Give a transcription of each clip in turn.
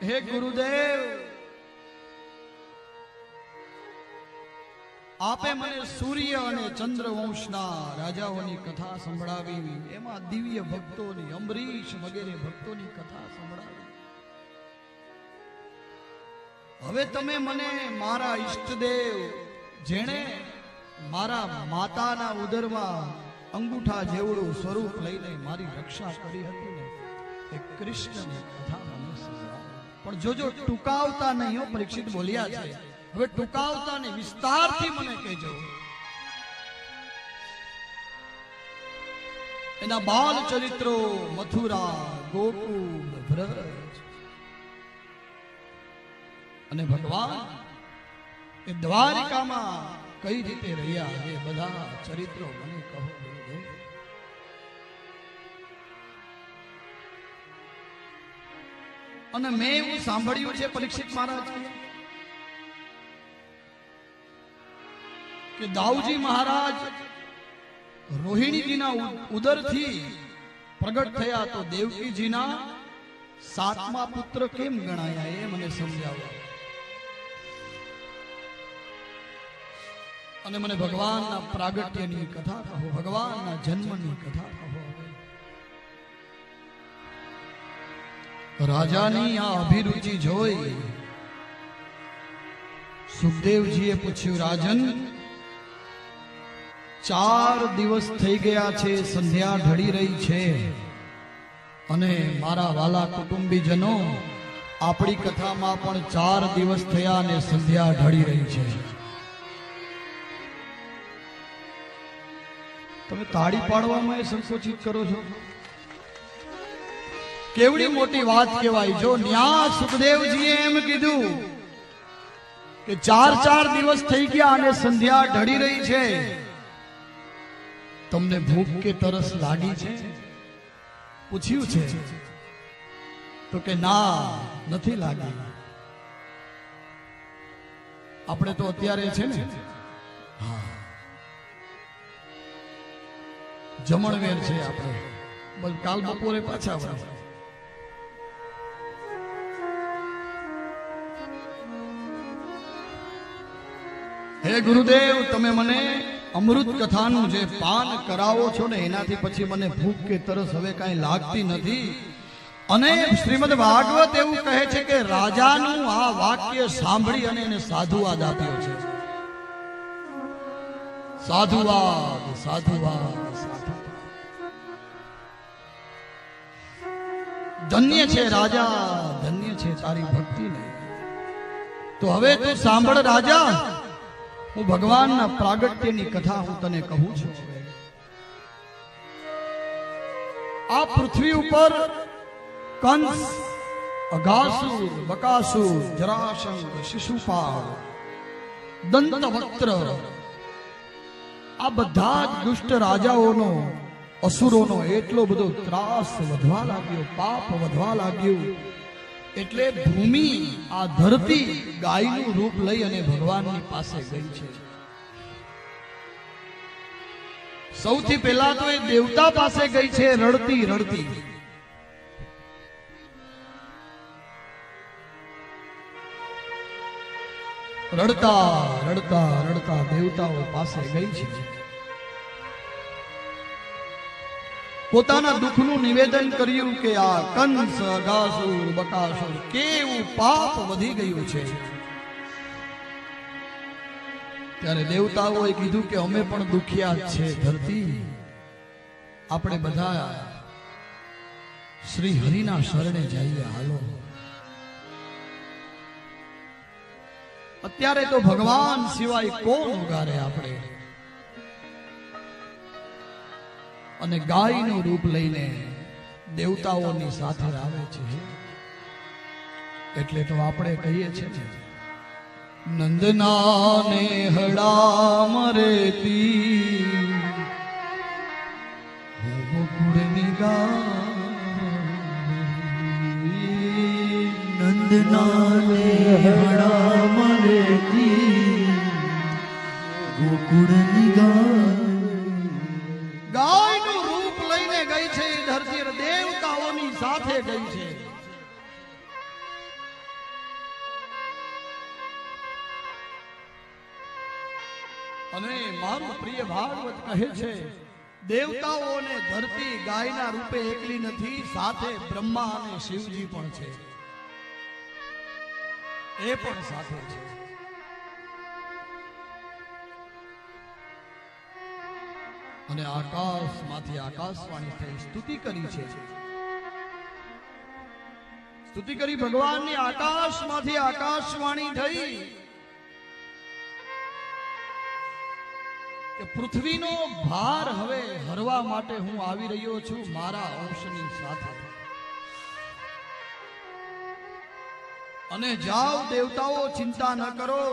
હે ગુરુદેવ આપે મને સૂર્ય અને ચંદ્ર વંશના રાજાઓની કથા સંભળાવી, એમાં દિવ્ય ભક્તોની અમરીશ વગેરે ભક્તોની કથા સંભળાવી હવે તમે મને મારા ઈષ્ટદેવ, જેણે મારા માતાના ઉદરમાં અંગૂઠા જેવડું સ્વરૂપ લઈને મારી રક્ષા કરી હતી ને, એ કૃષ્ણની કથા મને સંભળાવો. પણ જોજો ટૂંકાવતા નહીં પરીક્ષિત બોલ્યા છે. હવે ટૂંકાવતા નહીં વિસ્તારથી મને કહેજો. એના બાલ ચરિત્રો મથુરા, ગોકુળ, વ્રજ. અને ભગવાન એ દ્વારિકામાં કઈ રીતે રહ્યા એ બધા ચરિત્રો મને કહો. અને મેં એવું સાંભળ્યું છે પરીક્ષિત મહારાજ, કે દાઉજી મહારાજ રોહિણીજીના ઉદરથી પ્રગટ થયા તો દેવકીજીના સાતમા પુત્ર કેમ ગણાયા એ મને સમજાવો. અને મને ભગવાનના પ્રાગટ્યની કથા કહો, ભગવાનના જન્મની કથા કહો. રાજાની આ અભિરુચિ જોઈ સુખદેવજીએ પૂછ્યું, રાજન, ચાર દિવસ થઈ ગયા છે, સંધ્યા ઢળી રહી છે અને મારા વાલા કુટુંબીજનો આપણી કથામાં પણ ચાર દિવસ થયા અને સંધ્યા ઢળી રહી છે. તમે તાળી પાડવામાં સંકોચિત કરો છો? કેવડી મોટી વાત કહેવાય. જો ન્યા સુખદેવજીએ એમ કીધું કે ચાર ચાર દિવસ થઈ ગયા અને સંધ્યા ઢળી રહી છે. તમને ભૂખ કે તરસ લાગી છે? પૂછ્યું છે? તો કે ના નથી લાગી. આપણે તો અત્યારે છે ને હા. જમણવેર છે આપણે. કાલ બપોરે પાછા આવવાનું. હે ગુરુદેવ, તમે મને અમૃત કથાનું જે પાન કરાવો છો ને, એનાથી પછી મને ભૂખ કે તરસ હવે કાંઈ લાગતી નથી. અને શ્રીમદ ભાગવત એવું કહે છે કે રાજાનું આ વાક્ય સાંભળી અને એને સાધુવાદ આપ્યો છે. સાધુવાદ સાધુવાદ ધન્ય છે રાજા, ધન્ય છે તારી ભક્તિને. તો હવે તું સાંભળ રાજા હું ભગવાનના પ્રાગટ્યની કથા હું તને કહું છું. આ પૃથ્વી ઉપર કંસ અઘાસુર બકાસુર જરાસંઘ શિશુપાળ, દંતવક્ત્ર, આ બધા જ દુષ્ટ રાજાઓનો, અસુરોનો એટલો બધો ત્રાસ વધવા લાગ્યો, પાપ વધવા લાગ્યું. એટલે ભૂમિ આ ધરતી ગાયનું રૂપ લઈ અને ભગવાનની પાસે ગઈ છે. સૌથી પહેલા તો એ દેવતા પાસે ગઈ છે, રડતી રડતી. રડતા રડતા રડતા દેવતાઓ પાસે ગઈ છે. પોતાના દુઃખનું નિવેદન કર્યું કે આ કંસ ગાસુર બકાસુર કેવું પાપ વધી ગયું છે. ત્યારે દેવતાઓએ કીધું કે અમે પણ દુખિયા છે, ધરતી. આપણે બધા શ્રી હરિના શરણે જઈએ, હાલો. અત્યારે તો ભગવાન સિવાય કોણ ઉગારે આપણે? અને ગાયનું રૂપ લઈને દેવતાઓની સાથે આવે છે. એટલે તો આપણે કહીએ છીએ નંદનાને હડા મરેતી હું ગોકુળની ગા નંદનાને હડા મરેતી ગોકુળની ગાય. સાથે ગઈ છે. અને મારું પ્રિય ભાગવત કહે છે, દેવતાઓને ધરતી ગાયના રૂપે એકલી નથી, સાથે બ્રહ્મા અને શિવજી પણ છે. એ પણ સાથે છે. અને આકાશમાંથી આકાશવાણી થઈ સ્તુતિ કરી છે. સ્તુતિ કરી ભગવાનની આકાશમાંથી આકાશવાણી થઈ કે પૃથ્વીનો ભાર હવે હરવા માટે હું આવી રહ્યો છું મારા અંશની સાથે. અને જાઓ દેવતાઓ, ચિંતા ન કરો.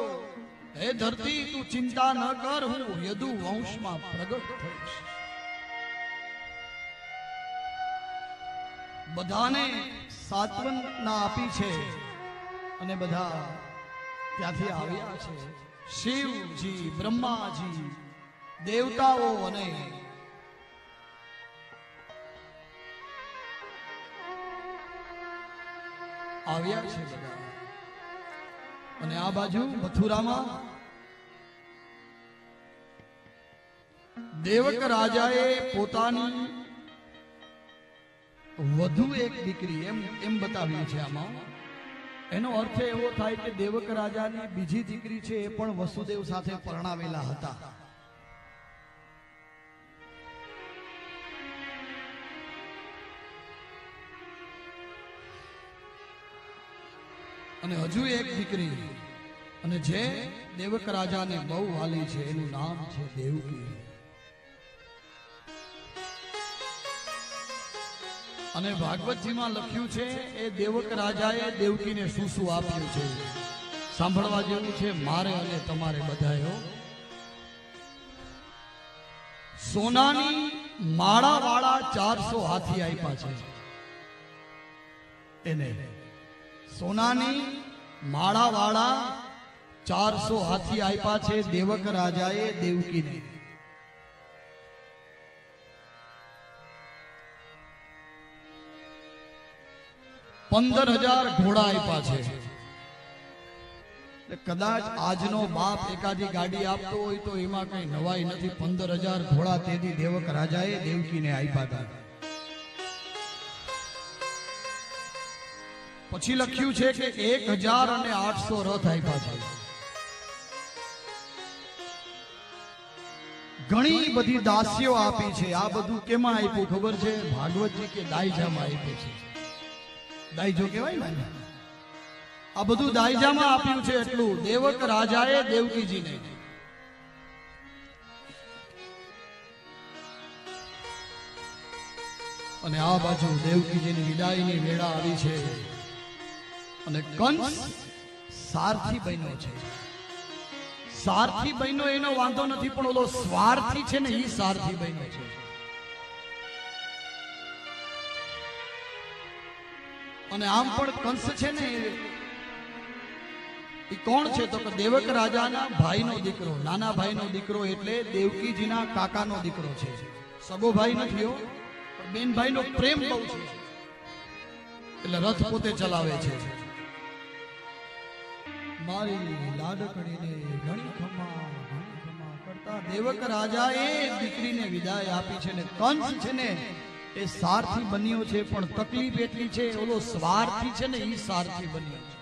હે ધરતી, તું ચિંતા ન કર, હું યદુ વંશમાં પ્રગટ થઈશ. બધાને સાત્વના આપી છે. અને બધા ત્યાંથી આવ્યા છે. શિવજી, બ્રહ્માજી, દેવતાઓ અને આવ્યા છે બધા. અને આ બાજુ મથુરામાં દેવક રાજાએ પોતાની વધુ એક દીકરી એમ એમ બતાવ્યું છે આમાં. એનો અર્થ એવો થાય કે દેવક રાજાની બીજી દીકરી છે એ પણ વસુદેવ સાથે પરણાવેલા હતા. અને હજુ એક દીકરી, અને જે દેવક રાજાને બહુ વાલી છે, એનું નામ છે દેવકી. અને ભાગવતજીમાં લખ્યું છે, એ દેવક રાજાએ દેવકીને શું શું આપ્યું છે? સાંભળવા જેવું છે, મારે અને તમારે બધાયો સોનાની માળા વાળા ચારસો હાથી આપ્યા છે. એને સોનાની માળા વાળા ચારસો હાથી આપ્યા છે, દેવક રાજાએ દેવકીને. પંદર હજાર ઘોડા આપ્યા છે. કદાચ આજનો બાપ એકાદી ગાડી આપતો હોય તો એમાં કઈ નવાઈ નથી. પંદર હજાર ઘોડા તેથી દેવક રાજાએ દેવકીને આપ્યા હતા. પછી લખ્યું છે કે એક હજાર અને આઠસો રથ આપ્યા છે. ઘણી બધી દાસીઓ આપી છે. આ બધું કેમાં આપ્યું ખબર છે? ભાગવતજી કે દાયજામાં આપ્યું છે. દાયજો કહેવાય ને આ બધું દાઈજામાં આપ્યું છે એટલું. દેવક રાજાએ દેવકીજીને. અને આ બાજુ દેવકીજીની વિદાયની વેળા આવી છે. અને કંસ સારથી બન્યો છે. સારથી બન્યો એનો વાંધો નથી, પણ ઓલો સ્વાર્થી છે ને એ સારથી બન્યો છે. અને આમ પણ કંસ છે ને એ? કોણ છે? તો કે દેવક રાજાના ભાઈનો દીકરો, નાના ભાઈનો દીકરો એટલે દેવકીજીના કાકાનો દીકરો છે. સગો ભાઈ નથી હો, પણ બેનભાઈનો પ્રેમ બહુ છે. એટલે રથ પોતે ચલાવે છે. મારી લાડકડીને ઘણી ખમા ઘણી ખમા કરતા દેવક રાજાએ દીકરીને વિદાય આપી છે ને કંસ છે ને એ સારથી બન્યો છે, પણ તકલીફ એટલી છે, ઓલો સ્વાર્થી છે ને એ સારથી બન્યો છે.